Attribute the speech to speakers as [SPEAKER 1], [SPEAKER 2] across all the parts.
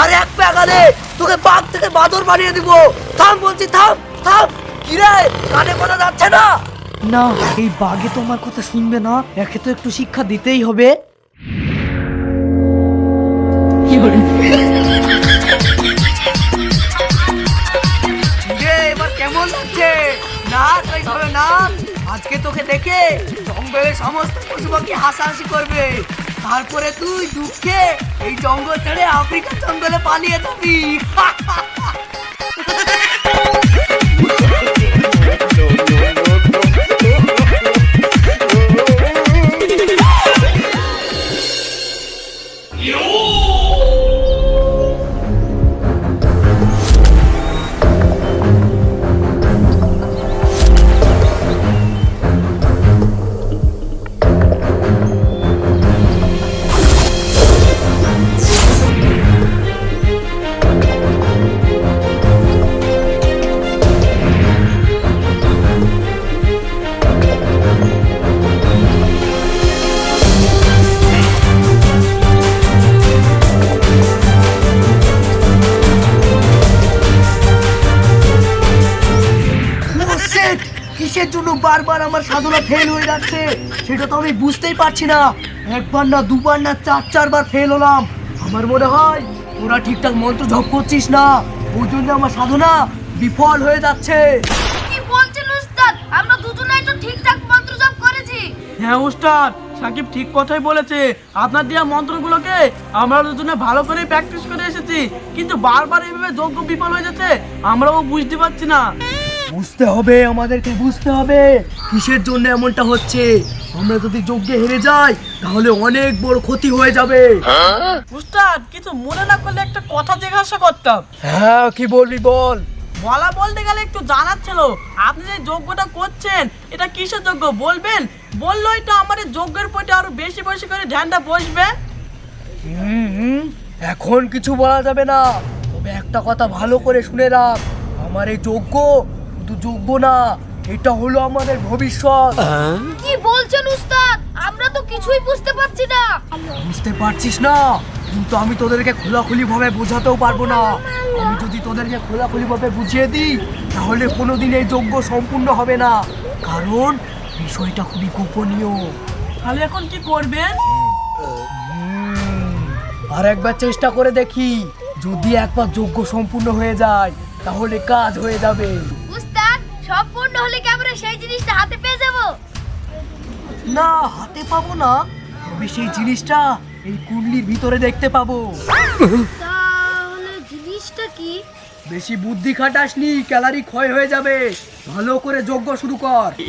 [SPEAKER 1] আর এক প্যাগালে তোকে বাঘ থেকে বাদর বানিয়ে দিব। থাম বলছি থাম থাম। কিরে কানে কথা যাচ্ছে না?
[SPEAKER 2] না এই বাঘে তো আমার কথা শুনবে না। একে তো একটু শিক্ষা দিতেই হবে।
[SPEAKER 1] এবার কেমন লাগছে? না তাই ধরে না। আজকে তোকে দেখে জঙ্গলের সমস্ত পশু পাখি হাসাহাসি করবে। তারপরে তুই দুঃখে এই জঙ্গল ছেড়ে আফ্রিকার জঙ্গলে পালিয়ে যাবি। Shit! কিসের জন্য বারবার আমার সাধনা ফেল হয়ে যাচ্ছে? সেটা তো আমি বুঝতেই পারছি না। একবার না দুবার না চার চারবার ফেল হলাম। আমার মনে হয় ওরা ঠিকঠাক মন্ত্র জপ করছিস না। ওই জন্য আমার সাধনা বিফল হয়ে যাচ্ছে।
[SPEAKER 3] কি বলছেন উস্তাদ? আমরা দুজনেই তো ঠিকঠাক মন্ত্র জপ করেছি।
[SPEAKER 2] হ্যাঁ উস্তাদ সাকিব ঠিক কথাই বলেছে। আপনার দেওয়া মন্ত্রগুলোকে আমরা দুজনে ভালো করে প্র্যাকটিস করে এসেছি। কিন্তু বারবার এইভাবে যোগ্য বিফল হয়ে যাচ্ছে আমরাও বুঝতে পারছি না।
[SPEAKER 1] বুঝতে হবে আমাদেরকে বুঝতে হবে। কিসের জন্য এমনটা হচ্ছে? আমরা যদি যজ্ঞে হেরে যাই তাহলে অনেক বড় ক্ষতি হয়ে যাবে।
[SPEAKER 2] উস্তাদ কিছু মনে না করলে একটা কথা জিজ্ঞাসা করতাম।
[SPEAKER 1] হ্যাঁ কি বলবি বল?
[SPEAKER 2] বলা বলতে গেলে একটু জানার ছিল। আপনি যে যজ্ঞটা করছেন এটা কিসের যজ্ঞ বলবেন? বললেই তো এই যজ্ঞের প্রতি আরও বেশি বেশি করে ধ্যানটা বসবে।
[SPEAKER 1] হুম, এখন কিছু বলা যাবে না। তবে একটা কথা ভালো করে শুনে রাখ। আমার এই যজ্ঞ শুধু যোগ্য না। এটা হলো আমাদের ভবিষ্যৎ।
[SPEAKER 3] কি বলছেন উস্তাদ? আমরা তো কিছুই বুঝতে পারছি না।
[SPEAKER 1] বুঝতে পারছিস না? কিন্তু আমি তোদেরকে খোলাখুলি ভাবে বোঝাতেও পারব না। আমি যদি তোদেরকে খোলাখুলি ভাবে বুঝিয়ে দিই তাহলে কোনোদিন এই যজ্ঞ সম্পূর্ণ হবে না। কারণ বিষয়টা খুবই গোপনীয়।
[SPEAKER 2] তাহলে এখন কি করবেন?
[SPEAKER 1] আর একবার চেষ্টা করে দেখি। যদি একবার যজ্ঞ সম্পূর্ণ হয়ে যায় তাহলে কাজ হয়ে যাবে।
[SPEAKER 3] হলে কি আমরা সেই জিনিসটা হাতে পেয়ে যাব?
[SPEAKER 1] না হাতে পাবো না। তবে সেই জিনিসটা এই কুণ্ডলির ভিতরে দেখতে পাবো।
[SPEAKER 3] তাহলে জিনিসটা কি?
[SPEAKER 1] বেশি বুদ্ধি খাটাসনি ক্যালারি ক্ষয় হয়ে যাবে। ভালো করে যজ্ঞ শুরু কর।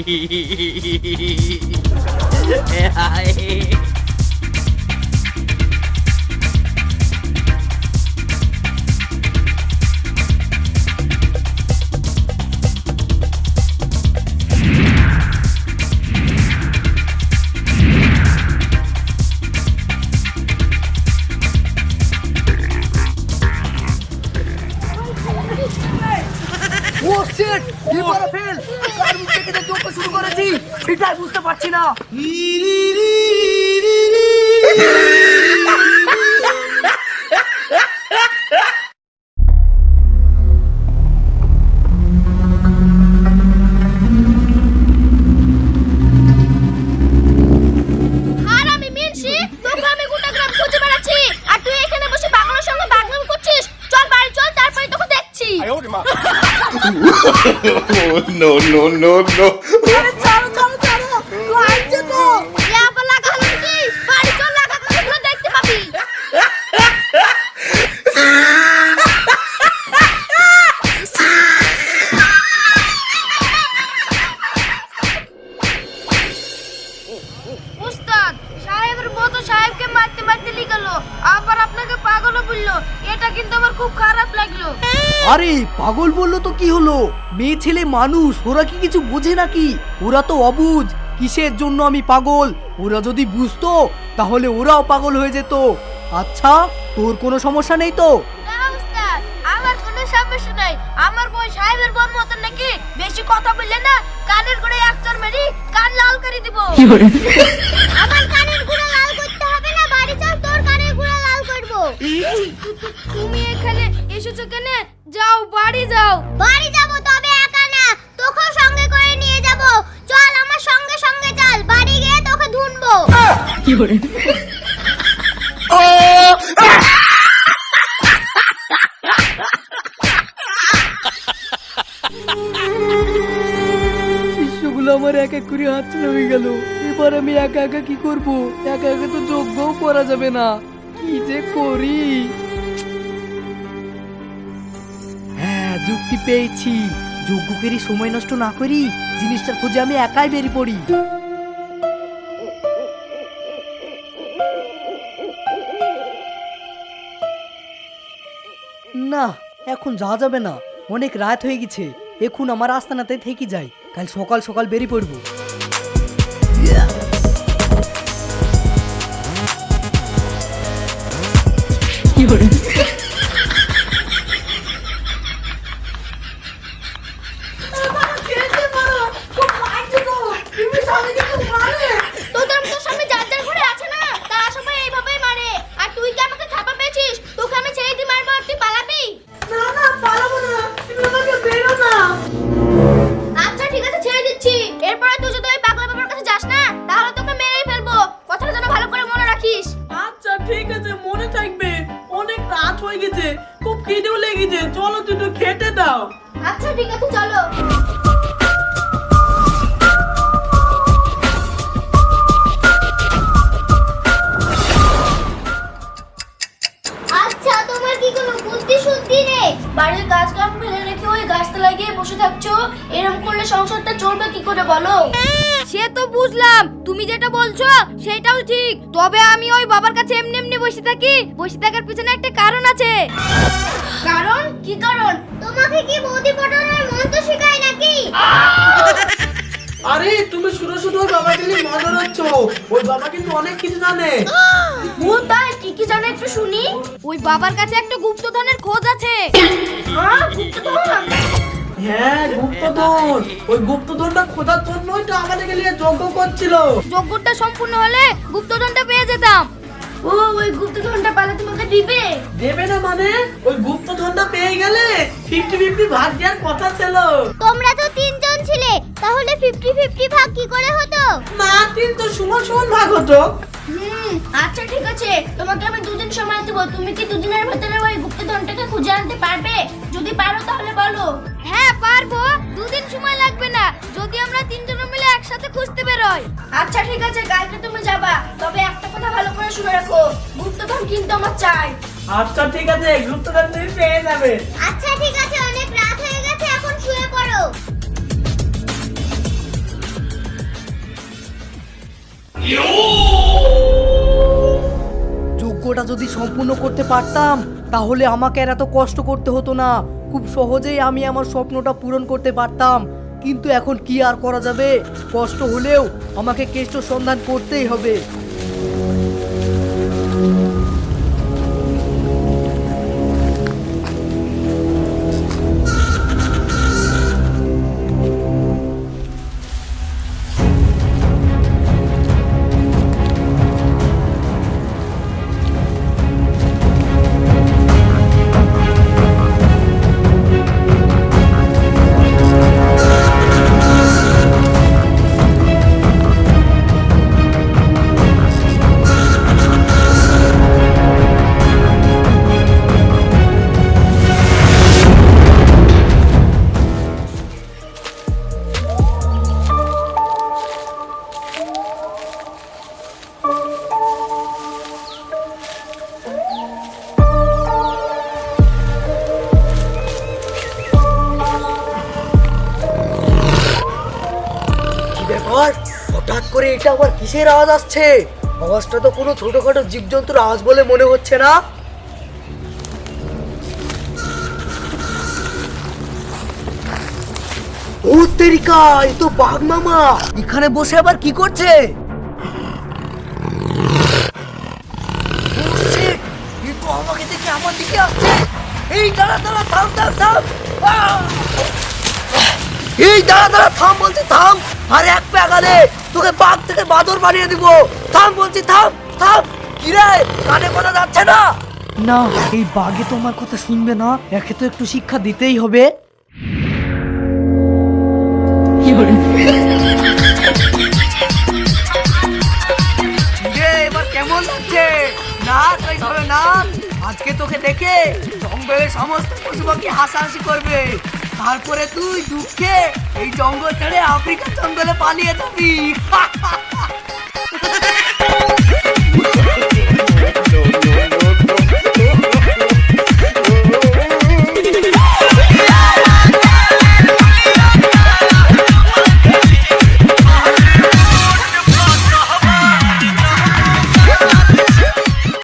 [SPEAKER 3] দেখছি
[SPEAKER 4] no, no, no, no.
[SPEAKER 3] এ আবার লাগা হলো কি বাড়ি চল লাগা কথাগুলো দেখতে পাবি উস্তাদ সাহেবের মতো সাহেবকে মারতে মারতে লিগেল। আবার আপনাকে পাগল বলল। এটা কিন্তু আমার খুব খারাপ লাগল।
[SPEAKER 2] আরে, পাগল বলল তো কি হলো? মেয়ে ছেলে মানুষ, ওরা কি কিছু বোঝে নাকি? ওরা তো অবুঝ। কিসের জন্য আমি পাগল? ওরা যদি বুঝতো, তাহলে ওরাও পাগল হয়ে যেত। আচ্ছা তোর কোনো সমস্যা নেই তো?
[SPEAKER 3] সমস্যা নাই। আমার বই সাহেবের বোন মতন নাকি? বেশি কথা বললে না কানের গোড়ে এক চর মেরি কান লাল করে দিব। আমার কানের গুঁড়ো লাল করতে হবে না বাড়ি চল তোর কানের গুঁড়ো লাল করব। তুমি এখানে এসেছ কেন? যাও বাড়ি যাও। বাড়ি যাব তবে একা না তোকেও সঙ্গে করে নিয়ে যাব। চল আমার সঙ্গে সঙ্গে চল বাড়ি গিয়ে তোকে ধুনবো।
[SPEAKER 1] শিষ্যগুলো আমার এক এক করে হাত হয়ে গেল। এবার আমি একা একা কি করব? একা একা তো যোগ্যও করা যাবে না। কি যে করি? হ্যাঁ যুক্তি পেয়েছি। যজ্ঞকেরই সময় নষ্ট না করি, জিনিসটার খোঁজে আমি একাই বেরিয়ে পড়ি। না, এখন যাওয়া যাবে না। অনেক রাত হয়ে গেছে। এখন আমার আস্তানাতে থেকে যাই। কাল সকাল সকাল বেরিয়ে পড়ব।
[SPEAKER 3] বাড়ির গাছ কাম ফেলে রেখে ওই গাছটা লাগিয়ে বসে থাকছো? এরকম করলে সংসারটা চলবে কি করে বলো? সে তো বুঝলাম। তুমি যেটা বলছো সেটাও ঠিক। তবে আমি ওই বাবার কাছে এমনি এমনি বসে থাকি। বসে থাকার পিছনে একটা কারণ আছে। কারণ? কি কারণ? তোমাকে কি বৌদি পটানোর মন্ত্র শেখায় নাকি?
[SPEAKER 2] আরে তুমি শুধু শুধু ওই বাবাকে নিয়ে মজা হচ্ছ ওই বাবা কিন্তু অনেক কিছু জানে।
[SPEAKER 3] ও তাই কি কি জানে একটু শুনি। ওই বাবার কাছে একটা গুপ্তধনের খোঁজ আছে। হ্যাঁ গুপ্তধন?
[SPEAKER 2] হ্যাঁ গুপ্তধন। ওই গুপ্তধনটা খোঁজার জন্যই তো আমাদেরকে নিয়ে যজ্ঞ করছিল।
[SPEAKER 3] যজ্ঞটা সম্পূর্ণ হলে গুপ্তধনটা পেয়ে যেতাম। ও ওই গুপ্তধনটা পালে তোমাকে দিবে?
[SPEAKER 2] দেবে না মানে? ওই গুপ্তধনটা পেয়ে গেলে ফিফটি ফিফটি ভাগ দেওয়ার কথা ছিল।
[SPEAKER 3] তোমরা তো তিনজন ছিলে তাহলে ফিফটি ফিফটি ভাগ কি করে হতো?
[SPEAKER 2] না কিন্তু সমান সমান ভাগ হতো।
[SPEAKER 3] হুম আচ্ছা ঠিক আছে। তোমাকে আমি দুদিন সময় দেবো। তুমি কি দুদিনের ভেতরে ওই গুপ্তধনটাকে খুঁজে আনতে পারবে? যদি পারো তাহলে বলো। হ্যাঁ পারব। দুদিন সময় লাগবে না। যদি আমরা তিনজন মিলে একসাথে খুঁজতে বেরোই। আচ্ছা ঠিক আছে কালকে তুমি যাবা। তবে একটা কথা ভালো করে শুনে রাখো। গুপ্তধন কিন্তু আমার চাই।
[SPEAKER 2] আচ্ছা ঠিক আছে। গুপ্তধন তুমি পেয়ে যাবে।
[SPEAKER 3] আচ্ছা
[SPEAKER 1] যজ্ঞটা যদি সম্পূর্ণ করতে পারতাম, তাহলে আমাকে আর এত কষ্ট করতে হতো না। খুব সহজেই আমি আমার স্বপ্নটা পূরণ করতে পারতাম। কিন্তু এখন কি আর করা যাবে? কষ্ট হলেও আমাকে কেষ্ট সন্ধান করতেই হবে। ব্যাপার? হঠাৎ করে এটা আবার কিসের আওয়াজ আসছে? আওয়াজটা তো কোনো ছোটখাটো জীবজন্তুর আওয়াজ বলে মনে হচ্ছে না। ও তেরিকা, এ তো বাঘ মামা। এখানে বসে আবার কি করছে? আমাকে দেখে আমার দিকে আসছে। এই, দাঁড়া দাঁড়া, থাম থাম থাম! এই দাঁড়া দাঁড়া থাম বলছি থাম। আর এক তোকে বাঘ থেকে বাদর বানিয়ে দিব। থাম বলছি থাম থাম। কি রে কানে কথা যাচ্ছে না?
[SPEAKER 2] না এই বাঘে তো আমার কথা শুনবে না। একে তো একটু শিক্ষা দিতেই হবে।
[SPEAKER 1] কেমন লাগছে? আজকে তোকে দেখে জঙ্গলের সমস্ত পশু পাখি হাসাহাসি করবে। তারপরে তুই দুঃখে এই জঙ্গল ছেড়ে আফ্রিকার জঙ্গলে পালিয়ে যাবি।